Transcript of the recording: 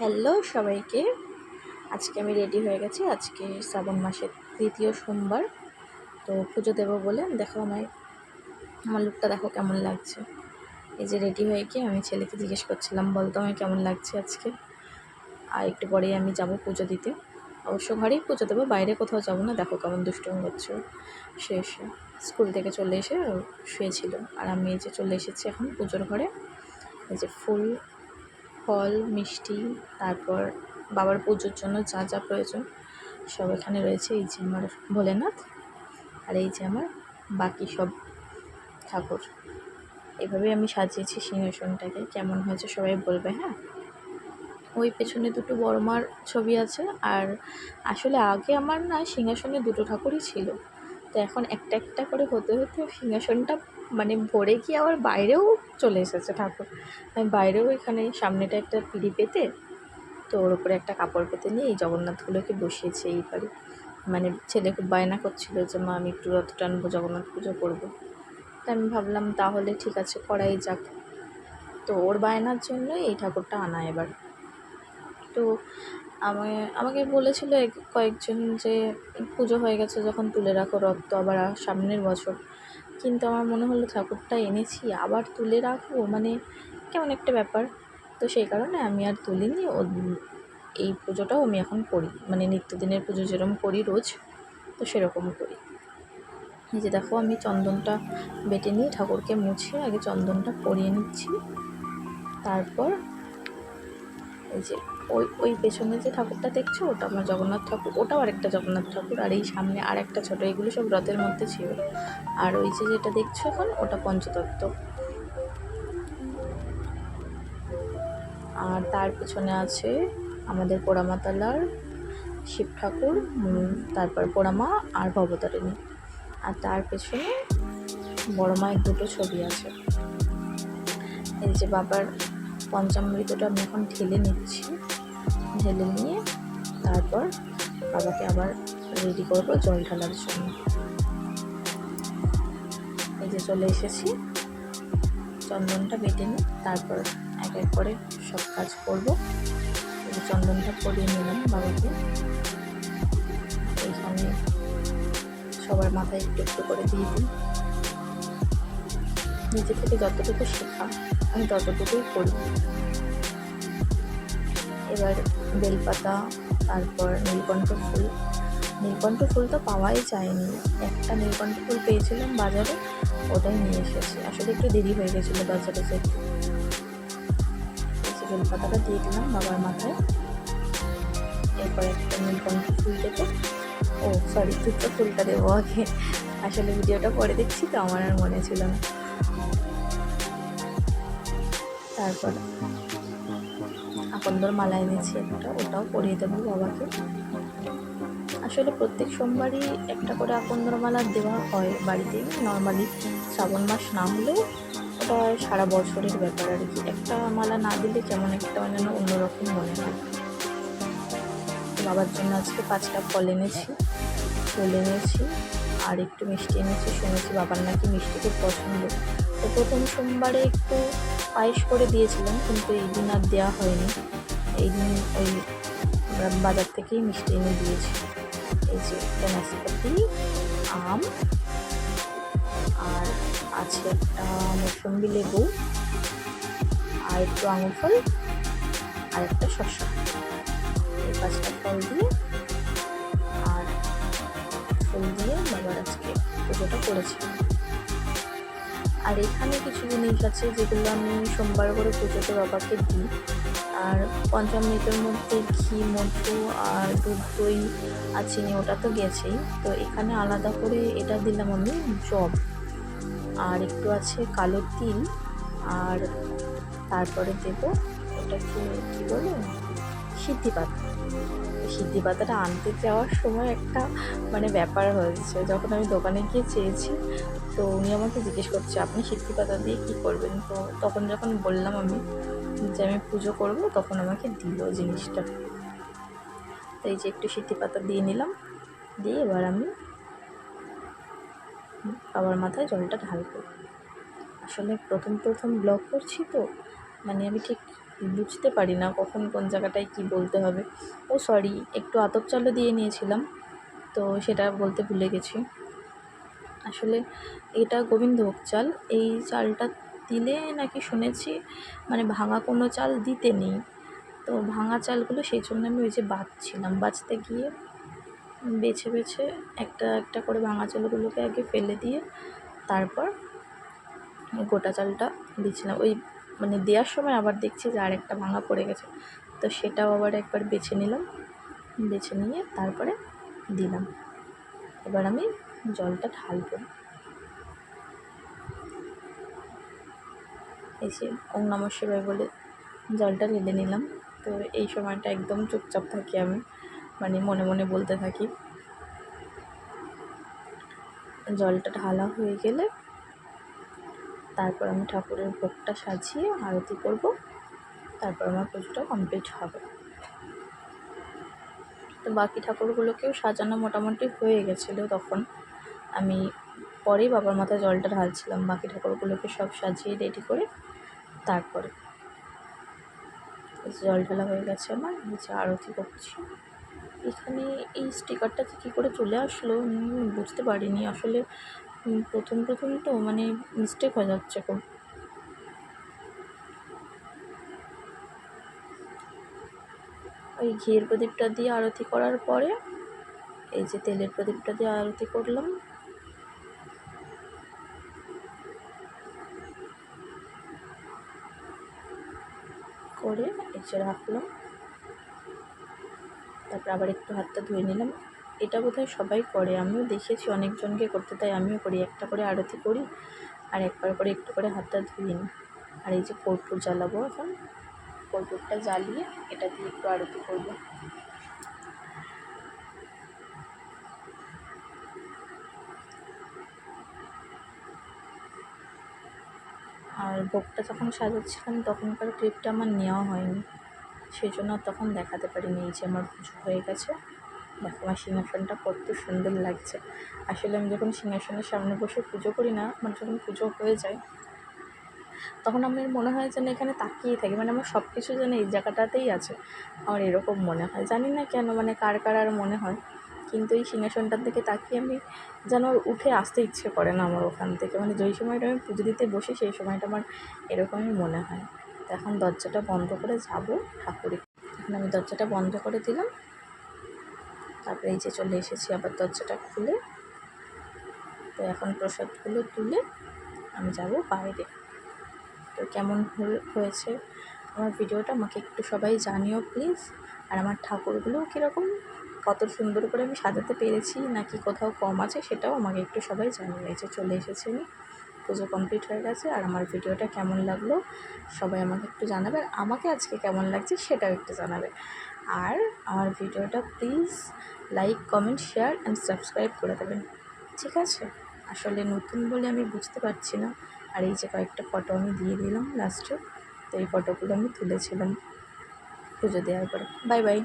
Hello সবাইকে। আজকে আমি রেডি হয়ে গেছি। আজকে শ্রাবণ মাসের তৃতীয় সোমবার। তো পুজো দেবো বলে দেখো আমায় আমার লুকটা দেখো কেমন লাগছে। এই যে রেডি হয়ে গিয়ে আমি ছেলেকে জিজ্ঞেস করছিলাম বলতো আমায় কেমন লাগছে আজকে? আর একটু পরেই আমি যাব পুজো দিতে। অবশ্য ঘরেই পুজো দেবো, বাইরে কোথাও যাব না। দেখো কেমন দুষ্টুমি করছে। সে এসে স্কুল থেকে চলে এসে শুয়েছিল। আর আমি এই যে চলে এসেছি এখন পুজোর ঘরে। এই যে ফুল ফল, মিষ্টি, তারপর বাবার পুজোর জন্য যা যা প্রয়োজন সব এখানে রয়েছে। এই যে আমার ভোলেনাথ আর এই যে আমার বাকি সব ঠাকুর। এভাবেই আমি সাজিয়েছি সিংহাসনটাকে। কেমন হয়েছে সবাই বলবে হ্যাঁ? ওই পেছনে দুটো বড় মার ছবি আছে আর আসলে আগে আমার না সিংহাসনে দুটো ঠাকুরই ছিল। তো এখন একটা একটা করে হতে হতে সিংহাসনটা মানে ভরে গিয়ে আবার বাইরেও চলে এসেছে ঠাকুর? আমি বাইরেও এখানে সামনেটা একটা পিঁড়ি পেতে, তো ওর উপরে একটা কাপড় পেতে নিয়ে এই জগন্নাথগুলোকে বসিয়েছে এই মানে ছেলে খুব বায়না করছিল যে, মা, আমি একটু রথ টানবো জগন্নাথ পুজো করব। তা আমি ভাবলাম, তাহলে ঠিক আছে, করাই যাক। তো ওর বায়নার জন্য এই ঠাকুরটা আনা এবার। তো আমায় আমাকে বলেছিল কয়েকজন যে পুজো হয়ে গেছে যখন তুলে রাখো রক্ত আবার সামনের বছর। কিন্তু আমার মনে হলো ঠাকুরটা এনেছি, আবার তুলে রাখব? মানে কেমন একটা ব্যাপার। তো সেই কারণে আমি আর তুলিনি। ও, এই পুজোটাও আমি এখন করি। মানে নিত্যদিনের পুজো যেরকম করি রোজ, তো সেরকম করি। এই যে দেখো, আমি চন্দনটা বেটে নিয়ে ঠাকুরকে মুছে আগে চন্দনটা পরিয়ে নিচ্ছি। তারপর এই যে ওই ওই পেছনে যে ঠাকুরটা দেখছ, ওটা আমার জগন্নাথ ঠাকুর, ওটাও আরেকটা জগন্নাথ ঠাকুর, আর এই সামনে আর একটা ছোটো, এগুলো সব রথের মধ্যে ছিল। আর ওই যে যেটা দেখছ এখন, ওটা পঞ্চতত্ত্ব। আর তার পেছনে আছে আমাদের পোড়ামাতালার শিব ঠাকুর তারপর পোড়ামা আর ভবতারিণী। আর তার পেছনে বড় মায়ের দুটো ছবি আছে। এই যে বাবার পঞ্চামৃতটা আমি এখন ঠেলে নিচ্ছি। ঢেলে নিয়ে তারপর বাবাকে আবার রেডি করব জল ঢালার জন্য। এই যে চলে এসেছি। চন্দনটা বেটে নিই তারপর এক এক করে সব কাজ করব। চন্দনটা পরিয়ে নিলাম বাবাকে। এইখানে সবার মাথায় একটু একটু করে দিয়ে দিই। নিজে থেকে যতটুকু শেখা আমি ততটুকুই করি। এবার বেলপাতা, তারপর নীলকণ্ঠ ফুল। নীলকণ্ঠ ফুল তো পাওয়াই যায়নি। একটা নীলকণ্ঠ ফুল পেয়েছিলাম বাজারে, ওটাই নিয়ে এসেছি। আসলে একটু দেরি হয়ে গেছিল বাজারে যে বেলপাতাটা দিয়ে দিলাম বাবার মাথায়। এরপর একটা নীলকণ্ঠ ফুল দেবো। ও সরি দুটো ফুলটা দেবো আগে। আসলে ভিডিওটা পরে দেখছি তো, আমার আর মনে ছিল না। তারপর আকন্দর মালা এনেছি একটা, ওটাও পরিয়ে দেবো বাবাকে। আসলে প্রত্যেক সোমবারই একটা করে আকন্দর মালা দেওয়া হয় বাড়িতে নর্মালি শ্রাবণ মাস না হলেও ওটা সারা বছরের ব্যাপার আর কি। একটা মালা না দিলে কেমন একটা মানে না অন্যরকম মনে হয়। বাবার জন্য আজকে পাঁচটা ফল এনেছি, ফুল এনেছি, আর একটু মিষ্টি এনেছি, শুনেছি বাবার নাকি মিষ্টি খুব পছন্দ। তো প্রথম সোমবারে একটু পায়েস করে দিয়েছিলাম, কিন্তু এই দিন আর দেওয়া হয়নি। এই দিন ওই বাজার থেকেই মিষ্টি এনে দিয়েছি। এই যে একটা আম, আর আছে একটা মৌসম্বি লেবু, আর একটু আঙুর ফল, আর একটা শসা। এই পাঁচটা ফল দিয়ে, আর ফুল দিয়ে বাবার আজকে পুজোটা করেছি। আর এখানে কিছু জিনিস আছে যেগুলো আমি সোমবার করে পুজোতে বাবাকে দিই। আর পঞ্চামৃতের মধ্যে ঘি, মধু আর দুধ দই আর চিনি, ওটা তো গেছেই। তো এখানে আলাদা করে এটা দিলাম আমি জব। আর একটু আছে কালো তিল। আর তারপরে দেব ওটাকে কী বলে? সিদ্ধি পাতা সিদ্ধি পাতাটা আনতে যাওয়ার সময় একটা মানে ব্যাপার হয়েছে। যখন আমি দোকানে গিয়ে চেয়েছি, তো উনি আমাকে জিজ্ঞেস করছে, আপনি সিদ্ধি পাতা দিয়ে কী করবেন? তো তখন যখন বললাম আমি যে আমি পুজো করব, তখন আমাকে দিল জিনিসটা। তো এই যে একটু সিদ্ধি পাতা দিয়ে নিলাম, দিয়ে এবার আমি বাবার মাথায় জলটা ঢালবো। আসলে প্রথম প্রথম ব্লগ করছি তো মানে আমি ঠিক বুঝতে পারি না কখন কোন জায়গাটায় কি বলতে হবে। ও সরি একটু আতপ চালও দিয়ে নিয়েছিলাম, তো সেটা বলতে ভুলে গেছি। আসলে এটা গোবিন্দভোগ চাল, এই চালটা দিলে নাকি শুনেছি মানে ভাঙা কোনো চাল দিতে নেই। তো ভাঙা চালগুলো সেই জন্য আমি ওই যে বাছছিলাম বাছতে গিয়ে বেছে বেছে একটা একটা করে ভাঙা চালগুলোকে আগে ফেলে দিয়ে তারপর গোটা চালটা দিচ্ছিলাম ওই মানে দেওয়ার সময় আবার দেখছি যে আরেকটা ভাঙা পড়ে গেছে। তো সেটাও আবার একবার বেছে নিলাম। বেছে নিয়ে তারপরে দিলাম। এবার আমি জলটা ঢালবো। যে ওম নম শিবায় বলে জলটা ঢেলে নিলাম। তো এই সময়টা একদম চুপচাপ থাকি আমি। মানে মনে মনে বলতে থাকি। জলটা ঢালা হয়ে গেলে তারপর আমি ঠাকুরের ভোগটা সাজিয়ে আরতি করব। তারপর আমার পুজোটা কমপ্লিট হবে। তো বাকি ঠাকুরগুলোকেও সাজানো মোটামুটি হয়ে গেছিল তখন। আমি পরেই বাবার মাথায় জলটা ঢালছিলাম। বাকি ঠাকুরগুলোকে সব সাজিয়ে রেডি করে তারপরে জল ঢালা হয়ে গেছে আমার। নিচে আরতি করছি। এখানে এই স্টিকারটা কী করে চলে আসলো? বুঝতে পারিনি। আসলে প্রথম প্রথম তো মানে মিস্টেক হয়ে যাচ্ছে খুব। ওই ঘিয়ের প্রদীপটা দিয়ে আরতি করার পরে এই যে তেলের প্রদীপটা দিয়ে আরতি করলাম। করে এসে রাখলাম। তারপর আবার একটু হাতটা ধুয়ে নিলাম। এটা বোধহয় সবাই করে। আমিও দেখেছি অনেকজনকে করতে, তাই আমিও করি। একটা করে আরতি করি আর একবার করে একটু করে হাতটা ধুয়ে নিই আর এই যে কর্পূর জ্বালাবো এখন। কর্পূরটা জ্বালিয়ে এটা দিয়ে একটু আরতি করব। আর ভোগটা যখন সাজাচ্ছিলাম, তখনকার ক্লিপটা আমার নেওয়া হয়নি। সেই জন্য তখন দেখাতে পারিনি। এই যে আমার পুজো হয়ে গেছে। দেখো আমার সিংহাসনটা কত সুন্দর লাগছে। আসলে আমি যখন সিংহাসনের সামনে বসে পুজো করি না, আমার যখন পুজো হয়ে যায়, তখন আমার মনে হয় যেন এখানে তাকিয়ে থাকি। মানে আমার সব কিছু যেন এই জায়গাটাতেই আছে। আমার এরকম মনে হয়। জানি না কেন মানে কার কার আর মনে হয়। কিন্তু এই সিংহাসনটার দিকে তাকিয়ে আমি যেন উঠে আসতে ইচ্ছে করে না আমার ওখান থেকে। মানে যেই সময়টা আমি পুজো দিতে বসি, সেই সময়টা আমার এরকমই মনে হয়। তো এখন দরজাটা বন্ধ করে যাব ঠাকুরে এখন আমি দরজাটা বন্ধ করে দিলাম। তারপরে এই যে চলে এসেছি আবার দরজাটা খুলে। তো এখন প্রসাদগুলো তুলে আমি যাব বাইরে। তো কেমন হয়েছে? আমার ভিডিওটা আমাকে একটু সবাই জানিও প্লিজ। আর আমার ঠাকুরগুলোও কীরকম? কত সুন্দর করে আমি সাজাতে পেরেছি, নাকি কোথাও কম আছে সেটাও আমাকে একটু সবাই জানিয়ে যে চলে এসেছি আমি, পুজো কমপ্লিট হয়ে গেছে। আর আমার ভিডিওটা কেমন লাগল সবাই আমাকে একটু জানাবে। আর আমাকে আজকে কেমন লাগছে সেটাও একটু জানাবে। আর আমার ভিডিওটা please like comment share and subscribe করে দেবেন। ঠিক আছে? আসলে নতুন বলে আমি বুঝতে পারছি না। আর এই যে কয়েকটা ফটো আমি দিয়ে দিলাম লাস্টে তো এই ফটোগুলো আমি তুলেছিলাম। পুজো দেওয়ার পরে। Bye bye